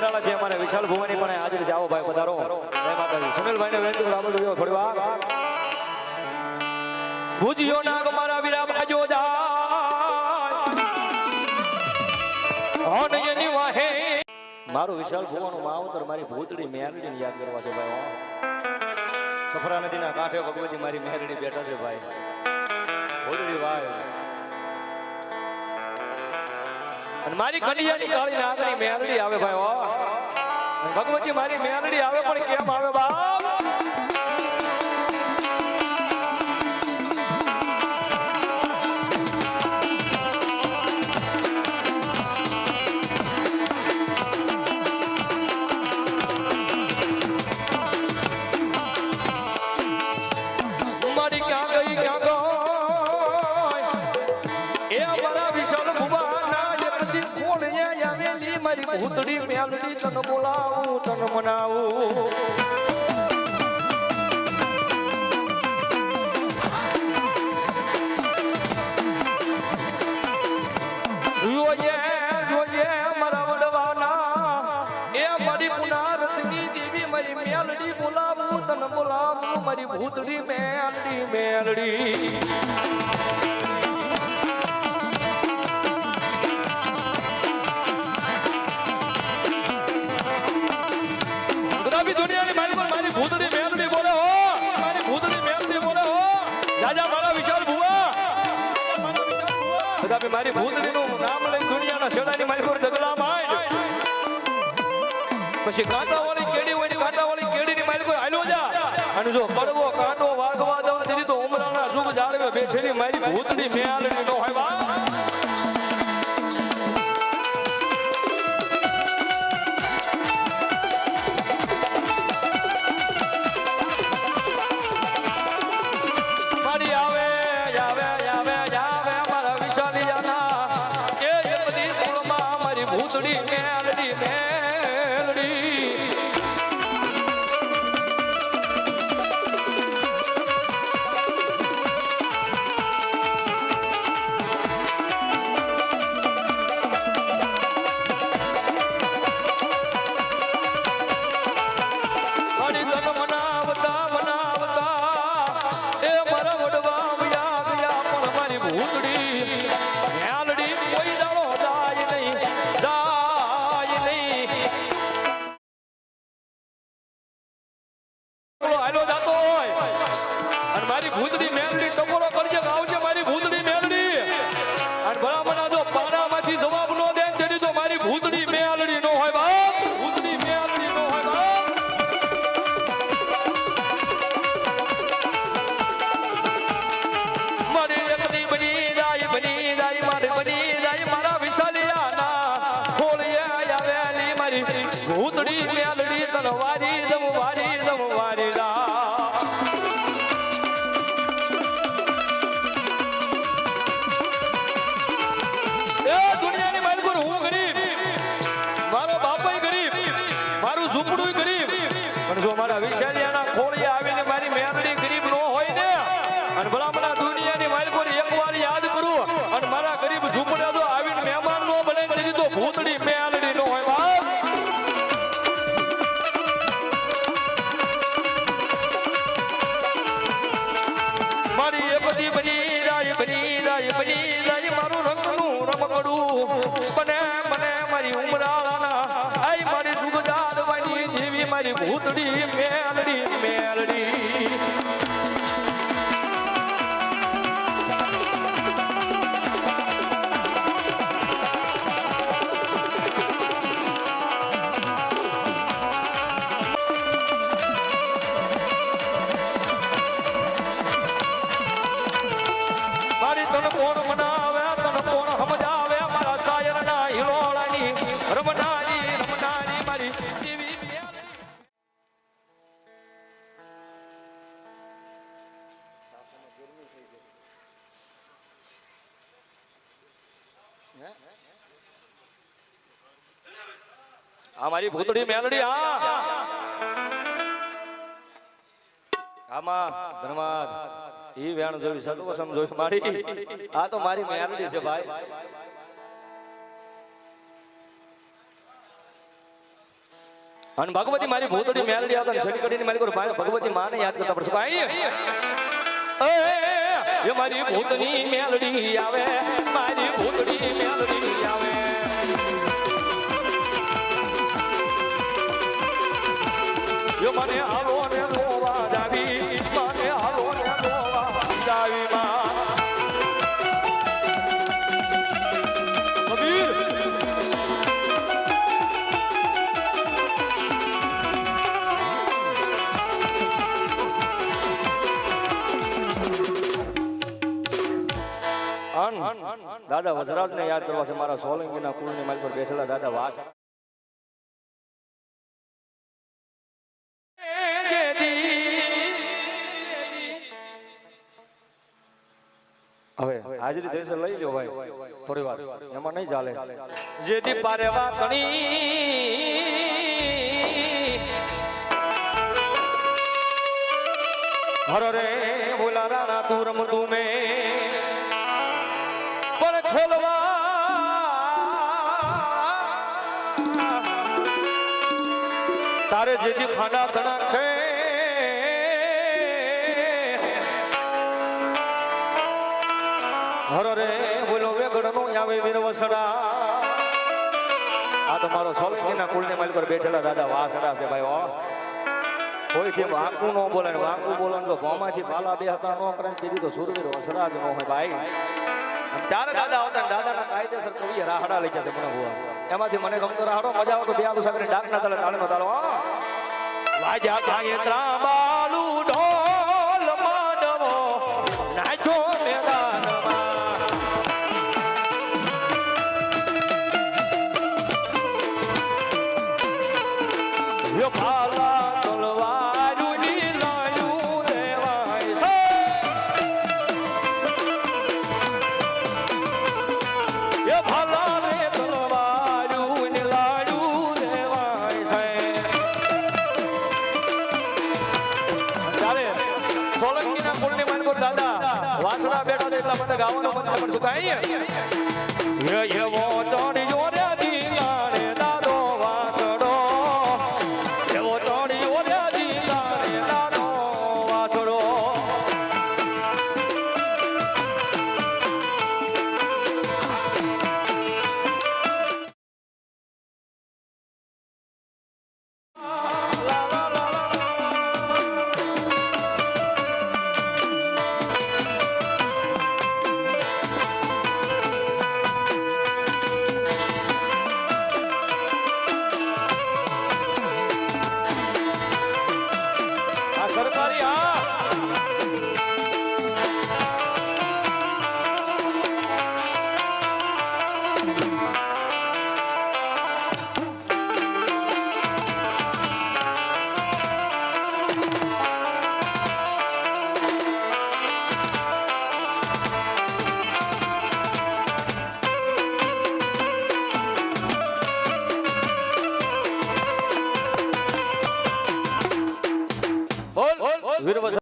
ઉમરાળા છે અમારે વિશાલ ભુવાની પણ હાજર છે આવો ભાઈ પધારો. જય માતાજી. સુનિલભાઈ ને વિનંતી કરું જોયો થોડી વાર. ભુજિયો નાગ મારા વીરા બાજો જાય મારું વિશાલ ભુવાનું માવતર મારી ભૂતડી મેરડીને યાદ કરવા છે ભાઈ. સફરા નદીના કાંઠે ભગવતી મારી મેરડી બેઠા છે ભાઈ. ભૂતડી ભાઈ અને મારી કડિયાની કાળી નાગરી મેરડી આવે ભાઈ ભગવતી મારી મેરડી આવે પણ કેમ આવે બાપ? મેલડી બોલાવું તને બોલાવું મારી ભૂતડી મેલડી મેલડી. મારી ભૂતડીનું નામ લઈ દુનિયાના શેડાની મારી પર ડગલા માય. પછી કાંટા વાળી કેડી હોય ને કાંટા વાળી કેડીની માલિકો હાલો જા. અને જો પડવો કાંટો વાગવા દવા દીધી તો ઉમરાના સુખ જાળવે બેઠેલી મારી ભૂતડી મેલડી નો હોય ભૂતડી મેલડી તલવારી દમ ભૂતડી મેલડી આ મારી ભૂતડી મેલડી આ આમાં ધનવાદ ઈ વેણ જોઈ સર્વસમ જોઈ મારી. આ તો મારી મેલડી છે, ભાઈ. અને ભગવતી મારી ભૂતડી મેલડી આ તો છડી કરીને મારી ભગવતી માને યાદ કરતા પડશે. ભાઈ એ, મારી ભૂતની મેલડી આવે મારી ભૂતની મેલડી આવે. મને આવો ને અન દાદા વજરાજ ને યાદ કરવા છે, મારા સોલંકી ના કુળની માલ પર બેઠેલા દાદા વાસ. હવે હાજરી દેશે લઈ લો ભાઈ. થોડી વાર. એમાં નહીં ચાલે. જેથી પારેવા કણી હર રે બોલા રાણા, તું રમતું મેં. તારે જેથી ખાના તણા ખે. હર રે બોલો, વેગડનો આવે વીર વસડા આ તો મારો સોલંકીના કુળને માલ પર બેઠેલા દાદા વાસડા છે ભાઈ ઓ કોઈથી વાંકું ન બોલે વાંકું બોલે તો ભોમાંથી ભાલા બે હતા ન કરે તેથી તો સુરવીર વસડા જ ન હોય ભાઈ. ત્યારે દાદા આવતા દાદાના કાયદેસર કવિએ રાહડા લખ્યા છે મને ભુવા. એમાંથી મને ગમતો રાહડો, મજા આવતો બે આલુ સાગર ડાકના તાળે નો તાળો વાજા ગાય ત્રાબાલુ ઢોલ માંડવો, નાચો મેદાનમાં ભાલા ગાવાનું પણ શું કાંઈ? એવો ચડે সরকারি